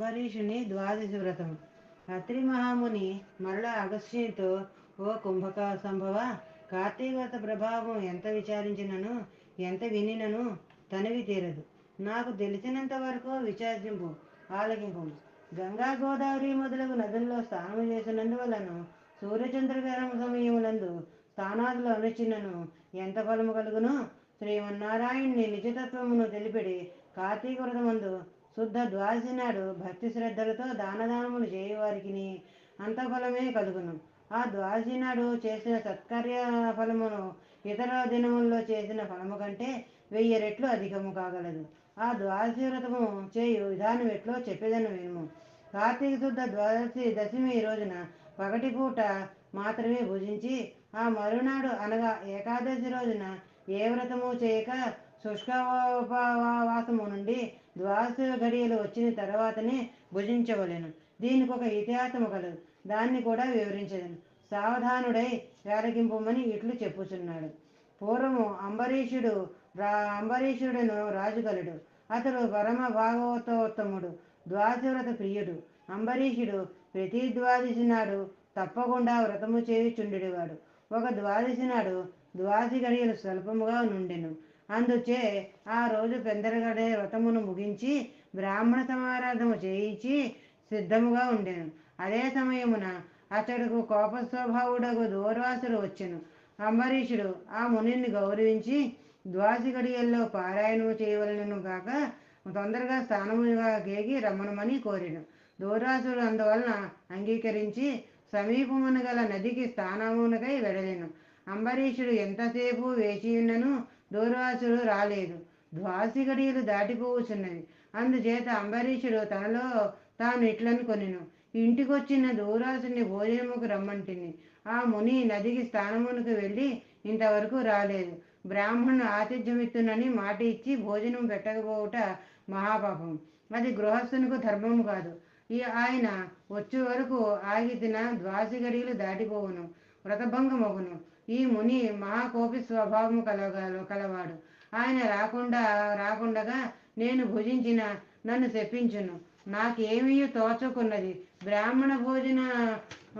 అంబరీషుని ద్వాదశి వ్రతం అత్రి మహాముని మరలా అగస్త్యునితో ఓ కుంభక సంభవ కార్తీక వ్రత ప్రభావం ఎంత విచారించినను ఎంత వినినను తనివి తీరదు. నాకు తెలిసినంత వరకు విచారింపు ఆలకింపు. గంగా గోదావరి మొదలగు నదుల్లో స్నానం చేసినందువలను సూర్యచంద్రగ్రహణ సమయములందు స్థానాదులు అనుచినను ఎంత ఫలము కలుగునో? శ్రీమన్నారాయణుని నిజతత్వమును తెలిపిడి కార్తీక వ్రతమందు శుద్ధ ద్వాదశి నాడు భక్తి శ్రద్ధలతో దానదానములు చేయవారికి అంతఫలమే కలుగును. ఆ ద్వాదశి నాడు చేసిన సత్కార్య ఫలమును ఇతర దినముల్లో చేసిన ఫలము కంటే వెయ్యి రెట్లు అధికము కాగలదు. ఆ ద్వాదశి వ్రతము చేయు విధానం ఎట్లో చెప్పేదను వినుము. కార్తీక శుద్ధ ద్వాదశి దశమి రోజున పగటి పూట మాత్రమే భుజించి ఆ మరునాడు అనగా ఏకాదశి రోజున ఏ వ్రతము చేయక శుష్కవాసము నుండి ద్వాదశ గడియలు వచ్చిన తర్వాతనే భుజించవలెను. దీనికి ఒక ఇతిహాసము కలదు. దాన్ని కూడా వివరించదను సావధానుడై వేలగింపమని ఇట్లు చెప్పుచున్నాడు. పూర్వము అంబరీషుడు రా అంబరీషుడును రాజుగలుడు. అతడు పరమ భాగవతోత్తముడు ద్వాదశవ్రత ప్రియుడు. అంబరీషుడు ప్రతి ద్వాదశి నాడు తప్పకుండా వ్రతము చేయుచుండెడివాడు. ఒక ద్వాదశి నాడు ద్వాదశి గడియలు స్వల్పముగా నుండెను. అందుచే ఆ రోజు పెందరగడే వ్రతమును ముగించి బ్రాహ్మణ సమారాధము చేయించి సిద్ధముగా ఉండెను. అదే సమయమున అతడుకు కోప స్వభావుడకు దూర్వాసుడు వచ్చెను. అంబరీషుడు ఆ మునిని గౌరవించి ద్వాసి గడియల్లో పారాయణము చేయవలనను కాక తొందరగా స్థానముగా కేగి రమ్మనమని కోరిను. దూరాసుడు అందువలన అంగీకరించి సమీపమున గల నదికి స్థానమునకై వెడలేను. అంబరీషుడు ఎంతసేపు వేచి ఉన్నను దూర్వాసుడు రాలేదు. ద్వాసి గడియలు దాటిపోవచ్చున్నది. అందుచేత అంబరీషుడు తనలో తాను ఇట్లను కొనెను. ఇంటికొచ్చిన దూరాసుని భోజనముకు రమ్మంటిని. ఆ ముని నదికి స్థానమునకు వెళ్ళి ఇంతవరకు రాలేదు. బ్రాహ్మణుడు ఆతిథ్యమిత్తునని మాట ఇచ్చి భోజనం పెట్టకపోవుట మహాపాపం. అది గృహస్థునికి ధర్మము కాదు. ఈ ఆయన వచ్చే వరకు ఆగి తిన ద్వాసి గడియలు దాటిపోవును. వ్రతభంగమగును. ఈ ముని మహాకోపి స్వభావము కలగ కలవాడు. ఆయన రాకుండా రాకుండగా నేను భుజించిన నన్ను శపించును. నాకేమీ తోచకున్నది. బ్రాహ్మణ భోజన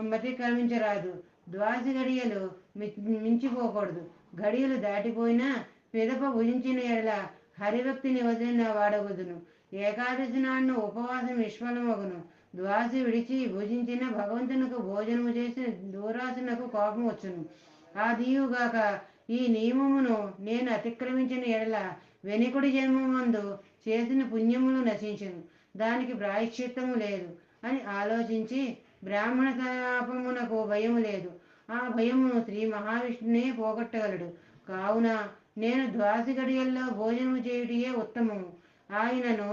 మతిక్రమించరాదు. ద్వాసి గడియలు మించిపోకూడదు. గడియలు దాటిపోయినా పిదప భుజించిన ఎడల హరిభక్తిని వదిలిన వాడవదును ఏకాదశి నాడు ఉపవాసం నిష్ఫలమగును. ద్వాసి విడిచి భుజించిన భగవంతునకు భోజనము చేసి దూరాసునకు కోపం వచ్చును. ఆ దీవుగాక ఈ నియమమును నేను అతిక్రమించిన ఎడల వెనుకుడి జన్మమందు చేసిన పుణ్యములు నశించును. దానికి ప్రాయశ్చిత్తము లేదు అని ఆలోచించి బ్రాహ్మణ శాపమునకు భయము లేదు. ఆ భయమును శ్రీ మహావిష్ణునే పోగొట్టగలడు. కావున నేను ద్వాసి గడియల్లో భోజనము చేయుటయే ఉత్తమము. ఆయనను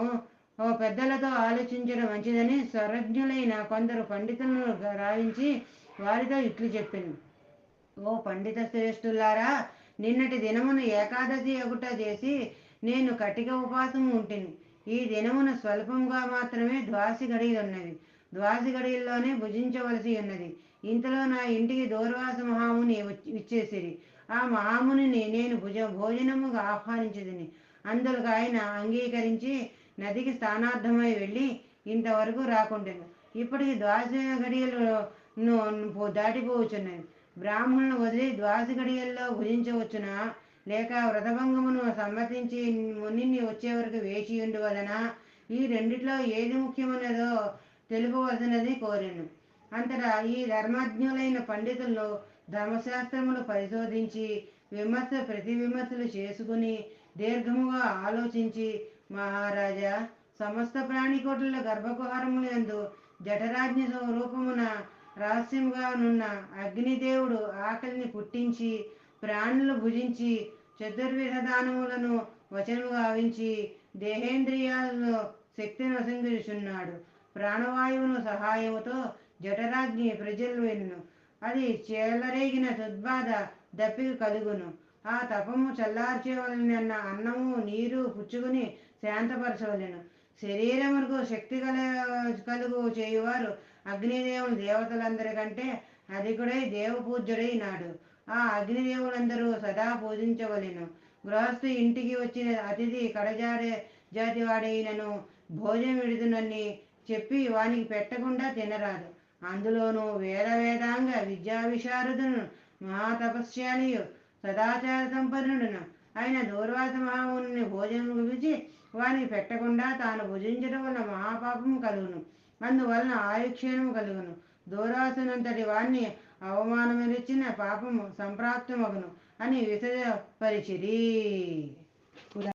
ఓ పెద్దలతో ఆలోచించడం మంచిదని స్వరజ్ఞులైన కొందరు పండితులను రావించి వారితో ఇట్లు చెప్పాను. ఓ పండిత శ్రేష్ఠులారా నిన్నటి దినమున ఏకాదశి ఎగుట చేసి నేను కటిక ఉపాసం ఉంటుంది ఈ దినమున స్వల్పంగా మాత్రమే ద్వాసి గడియలు ఉన్నవి ద్వాసి గడియల్లోనే భుజించవలసి ఉన్నది. ఇంతలో నా ఇంటికి దూర్వాస మహాముని ఇచ్చేసిరి ఆ మహామునిని నేను భుజ భోజనముగా ఆహ్వానించదని. అందుకు ఆయన అంగీకరించి నదికి స్థానార్థమై వెళ్ళి ఇంతవరకు రాకుండాను. ఇప్పటికి ద్వాస గడియలు దాటిపోవచ్చున్నాయి పో- వదిలి ద్వాసి గడియల్లో భుజించవచ్చున లేక వ్రతభంగమును సమ్మతించి మునిని వచ్చే వరకు వేచి ఉండు వలన ఈ రెండిట్లో ఏది ముఖ్యమైనదో తెలుపవలసినది కోరాను. అంతటా ఈ ధర్మజ్ఞులైన పండితులు ధర్మశాస్త్రములు పరిశోధించి విమర్శ ప్రతి విమర్శలు చేసుకుని దీర్ఘముగా ఆలోచించి మహారాజా సమస్త ప్రాణికోటుల గర్భకుహారములు జఠరాజ్ఞ స్వరూపమున రహస్యముగా నున్న అగ్నిదేవుడు ఆకలిని పుట్టించి ప్రాణులు భుజించి చతుర్విధ దానములను వచనముగా ఆవించి దేహేంద్రియాలలో శక్తిని వసంగిస్తున్నాడు ప్రాణవాయువును సహాయముతో జఠరాగ్ని ప్రజలు వెన్ను అది చేలరేగిన తుద్బాధ దప్పికి కలుగును. ఆ తపము చల్లార్చేవలనన్న అన్నము నీరు పుచ్చుకుని శాంతపరచవలను. శరీరమునకు శక్తి కల కలుగు చేయువారు అగ్నిదేవుని దేవతలందరికంటే అధికుడై దేవపూజ్యుడై నాడు. ఆ అగ్నిదేవులందరూ సదా పూజించవలెను. గృహస్థు ఇంటికి వచ్చిన అతిథి కడజాడే జాతివాడైనను భోజనం విడుదునని చెప్పి వానికి పెట్టకుండా తినరాదు. అందులోనూ వేద వేదాంగ విద్యా విశారదును మహాతపస్యాలియు సదాచార సంపన్నుడును ఆయన దూర్వాతమాముని భోజనం గురించి వానికి పెట్టకుండా తాను భుజించడం వల్ల మహాపాపం కలుగును. అందువలన ఆయుక్షీణము కలుగును. దూరాసునంతటి వాణ్ణి అవమానమిచ్చిన పాపము సంప్రాప్తమగును అని విశదపరిచిరి.